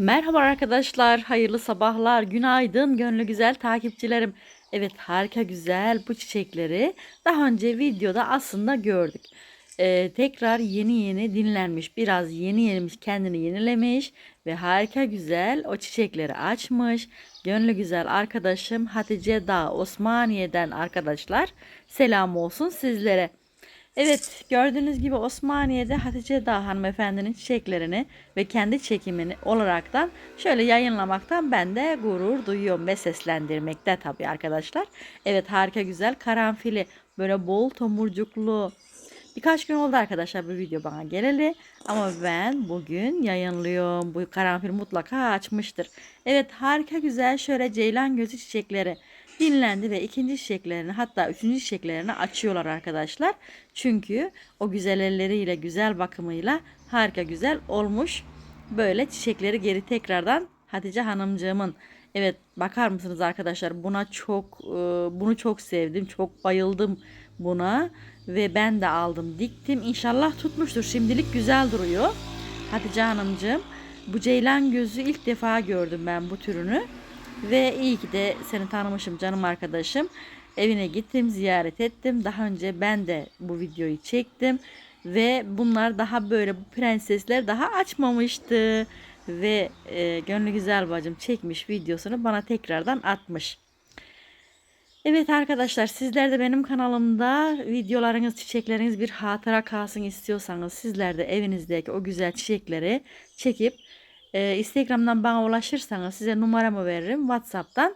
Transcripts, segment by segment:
Merhaba arkadaşlar, hayırlı sabahlar, günaydın gönlü güzel takipçilerim. Evet harika güzel bu çiçekleri daha önce videoda aslında gördük. Ee, tekrar yeni yeni dinlenmiş, biraz yeni yenimiş, kendini yenilemiş ve harika güzel o çiçekleri açmış. Gönlü güzel arkadaşım Hatice Dağ Osmaniye'den arkadaşlar selam olsun sizlere. Evet gördüğünüz gibi Osmaniye'de Hatice Dağ hanımefendinin çiçeklerini ve kendi çekimini olaraktan şöyle yayınlamaktan ben de gurur duyuyorum ve seslendirmekte tabii arkadaşlar. Evet harika güzel karanfili böyle bol tomurcuklu Birkaç gün oldu arkadaşlar bu video bana geleli ama ben bugün yayınlıyorum. Bu karanfil mutlaka açmıştır. Evet harika güzel şöyle ceylan gözü çiçekleri dinlendi ve ikinci çiçeklerini hatta üçüncü çiçeklerini açıyorlar arkadaşlar. Çünkü o güzel elleriyle güzel bakımıyla harika güzel olmuş. Böyle çiçekleri geri tekrardan Hatice Hanımcığımın Evet bakar mısınız arkadaşlar? Buna çok e, bunu çok sevdim çok bayıldım buna ve ben de aldım diktim. İnşallah tutmuştur. Şimdilik güzel duruyor. Hatice Hanımcığım bu ceylan gözü ilk defa gördüm ben bu türünü ve iyi ki de seni tanımışım canım arkadaşım. Evine gittim ziyaret ettim. Daha önce ben de bu videoyu çektim. Ve bunlar daha böyle bu prensesler daha açmamıştı. Ve e, gönlü güzel bacım çekmiş videosunu bana tekrardan atmış. Evet arkadaşlar sizler de benim kanalımda videolarınız çiçekleriniz bir hatıra kalsın istiyorsanız sizler de evinizdeki o güzel çiçekleri çekip e, Instagram'dan bana ulaşırsanız size numaramı veririm WhatsApp'tan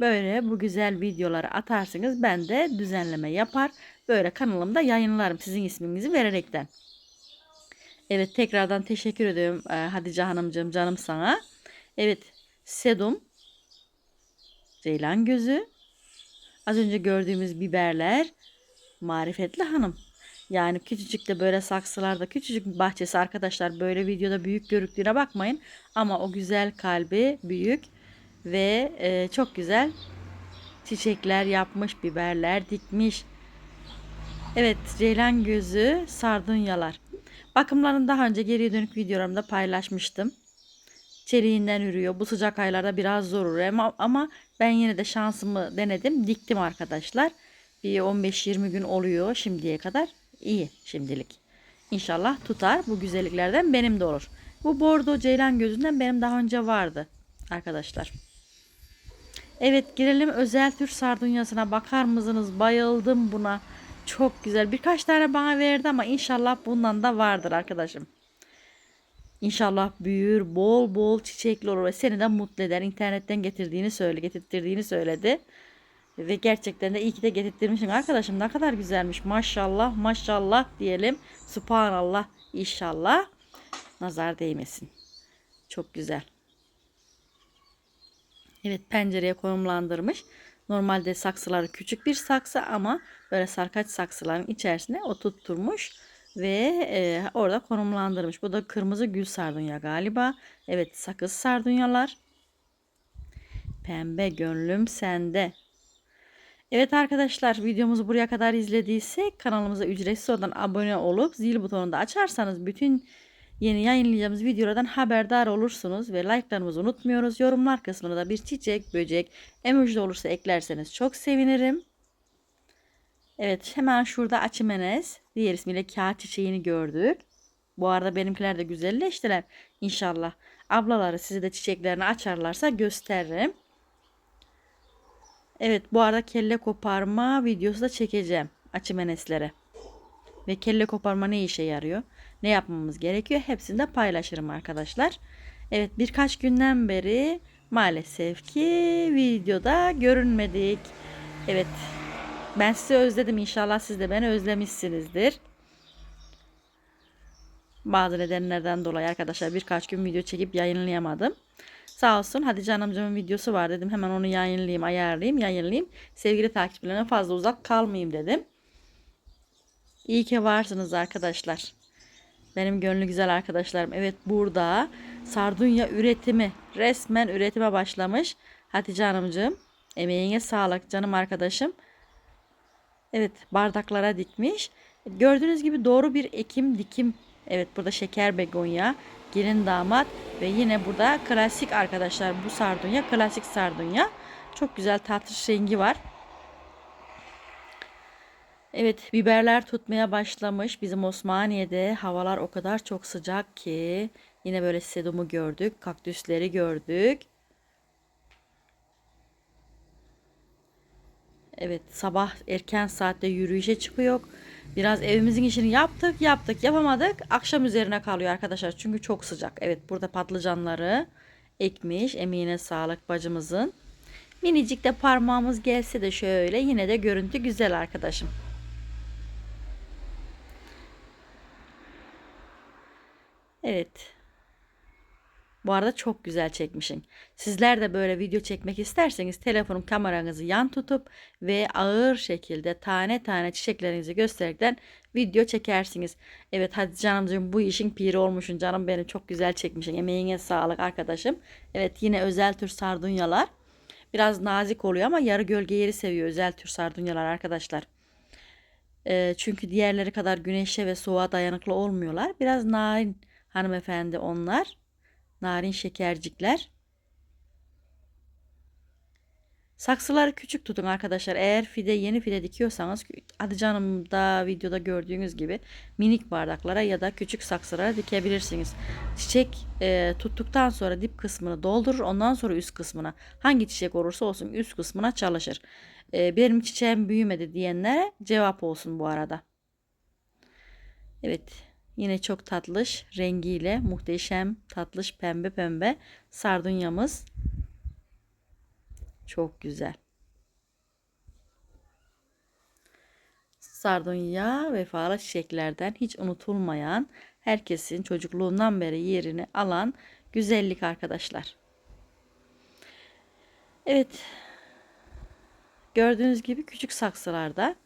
böyle bu güzel videoları atarsınız ben de düzenleme yapar böyle kanalımda yayınlarım sizin isminizi vererekten. Evet tekrardan teşekkür ediyorum e, Hatice Hanımcığım canım sana. Evet sedum, ceylan gözü, az önce gördüğümüz biberler, marifetli hanım. Yani küçücük de böyle saksılarda küçücük bir bahçesi arkadaşlar böyle videoda büyük görüktüğüne bakmayın. Ama o güzel kalbi büyük ve e, çok güzel çiçekler yapmış, biberler dikmiş. Evet ceylan gözü sardunyalar. Bakımlarını daha önce geriye dönük videolarımda paylaşmıştım. Çeliğinden ürüyor. Bu sıcak aylarda biraz zor ürüyor ama, ama ben yine de şansımı denedim. Diktim arkadaşlar. Bir 15-20 gün oluyor şimdiye kadar. İyi şimdilik. İnşallah tutar. Bu güzelliklerden benim de olur. Bu bordo ceylan gözünden benim daha önce vardı arkadaşlar. Evet girelim özel tür sardunyasına bakar mısınız? Bayıldım buna. Çok güzel. Birkaç tane bana verdi ama inşallah bundan da vardır arkadaşım. İnşallah büyür, bol bol çiçekli olur ve seni de mutlu eder. İnternetten getirdiğini söyle, getirttirdiğini söyledi. Ve gerçekten de iyi ki de getirttirmişsin arkadaşım. Ne kadar güzelmiş. Maşallah, maşallah diyelim. Subhanallah inşallah. Nazar değmesin. Çok güzel. Evet pencereye konumlandırmış. Normalde saksıları küçük bir saksı ama böyle sarkaç saksıların içerisine oturtturmuş ve e, orada konumlandırmış. Bu da kırmızı gül sardunya galiba. Evet sakız sardunyalar. Pembe gönlüm sende. Evet arkadaşlar videomuzu buraya kadar izlediysek kanalımıza ücretsiz olan abone olup zil butonunu da açarsanız bütün Yeni yayınlayacağımız videolardan haberdar olursunuz ve like'larımızı unutmuyoruz. Yorumlar kısmına da bir çiçek, böcek, emoji olursa eklerseniz çok sevinirim. Evet hemen şurada açımenes, diğer ismiyle kağıt çiçeğini gördük. Bu arada benimkiler de güzelleştiler. İnşallah ablaları size de çiçeklerini açarlarsa gösteririm. Evet bu arada kelle koparma videosu da çekeceğim açımeneslere. Ve kelle koparma ne işe yarıyor? ne yapmamız gerekiyor hepsini de paylaşırım arkadaşlar. Evet birkaç günden beri maalesef ki videoda görünmedik. Evet ben sizi özledim inşallah siz de beni özlemişsinizdir. Bazı nedenlerden dolayı arkadaşlar birkaç gün video çekip yayınlayamadım. Sağ olsun Hatice Hanımcığımın videosu var dedim. Hemen onu yayınlayayım, ayarlayayım, yayınlayayım. Sevgili takipçilerine fazla uzak kalmayayım dedim. İyi ki varsınız arkadaşlar. Benim gönlü güzel arkadaşlarım. Evet burada sardunya üretimi resmen üretime başlamış. Hatice Hanımcığım emeğine sağlık canım arkadaşım. Evet bardaklara dikmiş. Gördüğünüz gibi doğru bir ekim dikim. Evet burada şeker begonya gelin damat ve yine burada klasik arkadaşlar bu sardunya klasik sardunya. Çok güzel tatlış rengi var. Evet biberler tutmaya başlamış. Bizim Osmaniye'de havalar o kadar çok sıcak ki yine böyle sedumu gördük, kaktüsleri gördük. Evet sabah erken saatte yürüyüşe çıkıyor. Biraz evimizin işini yaptık yaptık yapamadık. Akşam üzerine kalıyor arkadaşlar. Çünkü çok sıcak. Evet burada patlıcanları ekmiş. Emine sağlık bacımızın. Minicik de parmağımız gelse de şöyle yine de görüntü güzel arkadaşım. Evet. Bu arada çok güzel çekmişsin. Sizler de böyle video çekmek isterseniz telefonun kameranızı yan tutup ve ağır şekilde tane tane çiçeklerinizi gösterekten video çekersiniz. Evet hadi canımcığım bu işin piri olmuşsun canım benim çok güzel çekmişsin. Emeğine sağlık arkadaşım. Evet yine özel tür sardunyalar. Biraz nazik oluyor ama yarı gölge yeri seviyor özel tür sardunyalar arkadaşlar. E, çünkü diğerleri kadar güneşe ve soğuğa dayanıklı olmuyorlar. Biraz narin hanımefendi onlar narin şekercikler. Saksıları küçük tutun arkadaşlar. Eğer fide yeni fide dikiyorsanız hadi canım da videoda gördüğünüz gibi minik bardaklara ya da küçük saksılara dikebilirsiniz. Çiçek e, tuttuktan sonra dip kısmını doldurur. Ondan sonra üst kısmına hangi çiçek olursa olsun üst kısmına çalışır. E, benim çiçeğim büyümedi diyenlere cevap olsun bu arada. Evet Yine çok tatlış rengiyle muhteşem tatlış pembe pembe sardunyamız. Çok güzel. Sardunya vefalı çiçeklerden hiç unutulmayan, herkesin çocukluğundan beri yerini alan güzellik arkadaşlar. Evet. Gördüğünüz gibi küçük saksılarda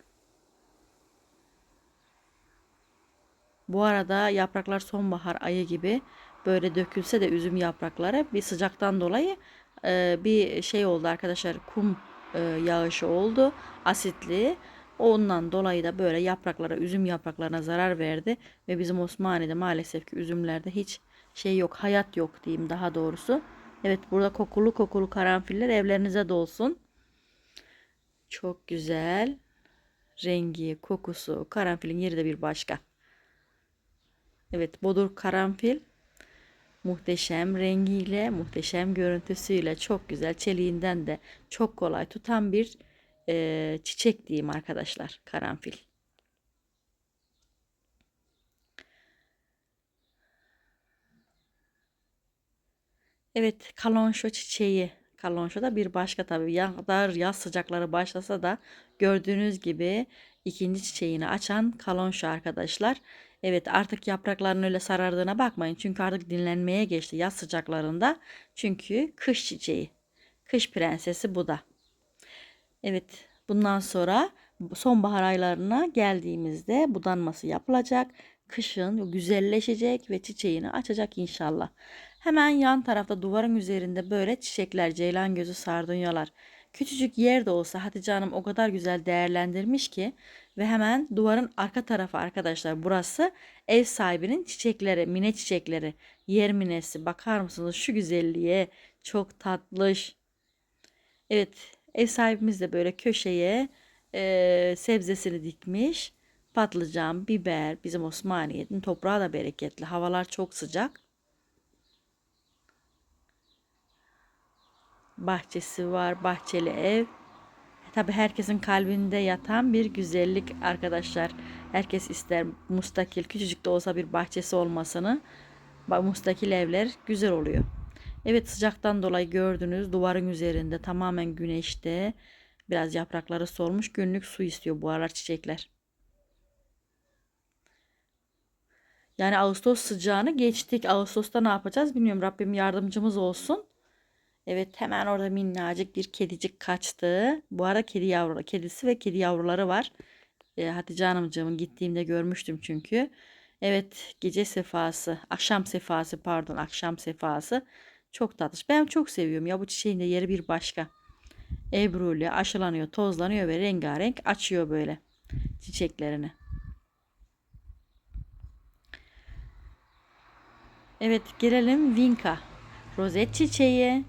Bu arada yapraklar sonbahar ayı gibi böyle dökülse de üzüm yaprakları bir sıcaktan dolayı e, bir şey oldu arkadaşlar kum e, yağışı oldu asitli. Ondan dolayı da böyle yapraklara, üzüm yapraklarına zarar verdi ve bizim Osmaniye'de maalesef ki üzümlerde hiç şey yok, hayat yok diyeyim daha doğrusu. Evet burada kokulu kokulu karanfiller evlerinize dolsun. Çok güzel. Rengi, kokusu, karanfilin yeri de bir başka. Evet bodur karanfil muhteşem rengiyle, muhteşem görüntüsüyle çok güzel. Çeliğinden de çok kolay tutan bir e, çiçek diyeyim arkadaşlar karanfil. Evet kalonşo çiçeği. Kalonşo da bir başka tabii. Ya yaz sıcakları başlasa da gördüğünüz gibi ikinci çiçeğini açan kalonşo arkadaşlar. Evet artık yaprakların öyle sarardığına bakmayın. Çünkü artık dinlenmeye geçti yaz sıcaklarında. Çünkü kış çiçeği. Kış prensesi bu da. Evet bundan sonra sonbahar aylarına geldiğimizde budanması yapılacak. Kışın güzelleşecek ve çiçeğini açacak inşallah. Hemen yan tarafta duvarın üzerinde böyle çiçekler, ceylan gözü sardunyalar. Küçücük yer de olsa Hatice Hanım o kadar güzel değerlendirmiş ki ve hemen duvarın arka tarafı arkadaşlar burası ev sahibinin çiçekleri, mine çiçekleri, yer minesi. Bakar mısınız şu güzelliğe? Çok tatlış. Evet ev sahibimiz de böyle köşeye e, sebzesini dikmiş. Patlıcan, biber, bizim Osmaniye'nin toprağı da bereketli. Havalar çok sıcak. Bahçesi var, bahçeli ev. Tabi herkesin kalbinde yatan bir güzellik arkadaşlar. Herkes ister mustakil, küçücük de olsa bir bahçesi olmasını. Mustakil evler güzel oluyor. Evet sıcaktan dolayı gördünüz duvarın üzerinde tamamen güneşte biraz yaprakları solmuş günlük su istiyor bu aralar çiçekler. Yani Ağustos sıcağını geçtik. Ağustos'ta ne yapacağız bilmiyorum. Rabbim yardımcımız olsun. Evet hemen orada minnacık bir kedicik kaçtı. Bu arada kedi yavru, kedisi ve kedi yavruları var. E, Hatice Hanımcığımın gittiğimde görmüştüm çünkü. Evet gece sefası, akşam sefası pardon akşam sefası çok tatlış. Ben çok seviyorum ya bu çiçeğin de yeri bir başka. Ebruli aşılanıyor, tozlanıyor ve rengarenk açıyor böyle çiçeklerini. Evet gelelim Vinka. Rozet çiçeği.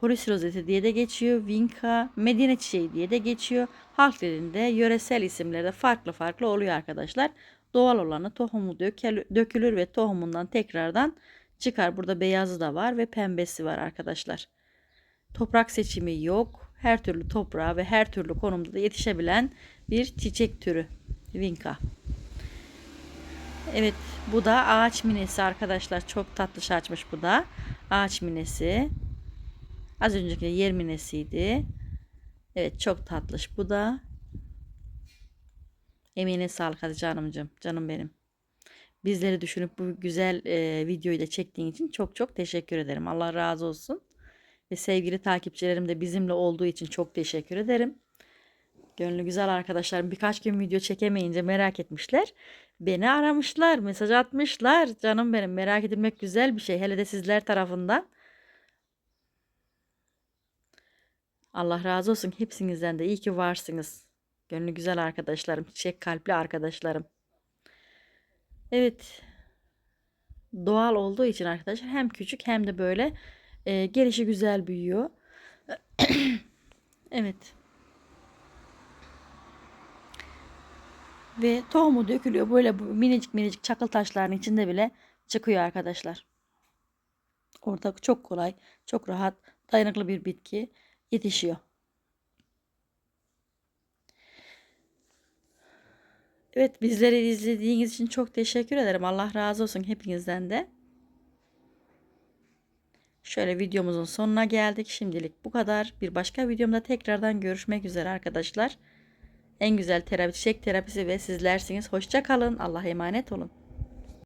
Polis rozeti diye de geçiyor. Vinka, Medine çiçeği diye de geçiyor. Halk dilinde yöresel isimleri de farklı farklı oluyor arkadaşlar. Doğal olanı tohumu dökülür ve tohumundan tekrardan çıkar. Burada beyazı da var ve pembesi var arkadaşlar. Toprak seçimi yok. Her türlü toprağa ve her türlü konumda da yetişebilen bir çiçek türü. Vinka. Evet bu da ağaç minesi arkadaşlar. Çok tatlış açmış bu da. Ağaç minesi. Az önceki de yer minesiydi. Evet çok tatlış bu da. Emeğine sağlık hadi canımcığım. Canım benim. Bizleri düşünüp bu güzel e, videoyu da çektiğin için çok çok teşekkür ederim. Allah razı olsun. Ve sevgili takipçilerim de bizimle olduğu için çok teşekkür ederim. Gönlü güzel arkadaşlarım birkaç gün video çekemeyince merak etmişler. Beni aramışlar, mesaj atmışlar. Canım benim merak edilmek güzel bir şey. Hele de sizler tarafından. Allah razı olsun hepsinizden de iyi ki varsınız. Gönlü güzel arkadaşlarım, çiçek kalpli arkadaşlarım. Evet. Doğal olduğu için arkadaşlar hem küçük hem de böyle e, gelişi güzel büyüyor. evet. Ve tohumu dökülüyor. Böyle minicik minicik çakıl taşların içinde bile çıkıyor arkadaşlar. Orada çok kolay, çok rahat, dayanıklı bir bitki yetişiyor. Evet bizleri izlediğiniz için çok teşekkür ederim. Allah razı olsun hepinizden de. Şöyle videomuzun sonuna geldik. Şimdilik bu kadar. Bir başka videomda tekrardan görüşmek üzere arkadaşlar. En güzel terapi, çiçek terapisi ve sizlersiniz. Hoşça kalın. Allah'a emanet olun.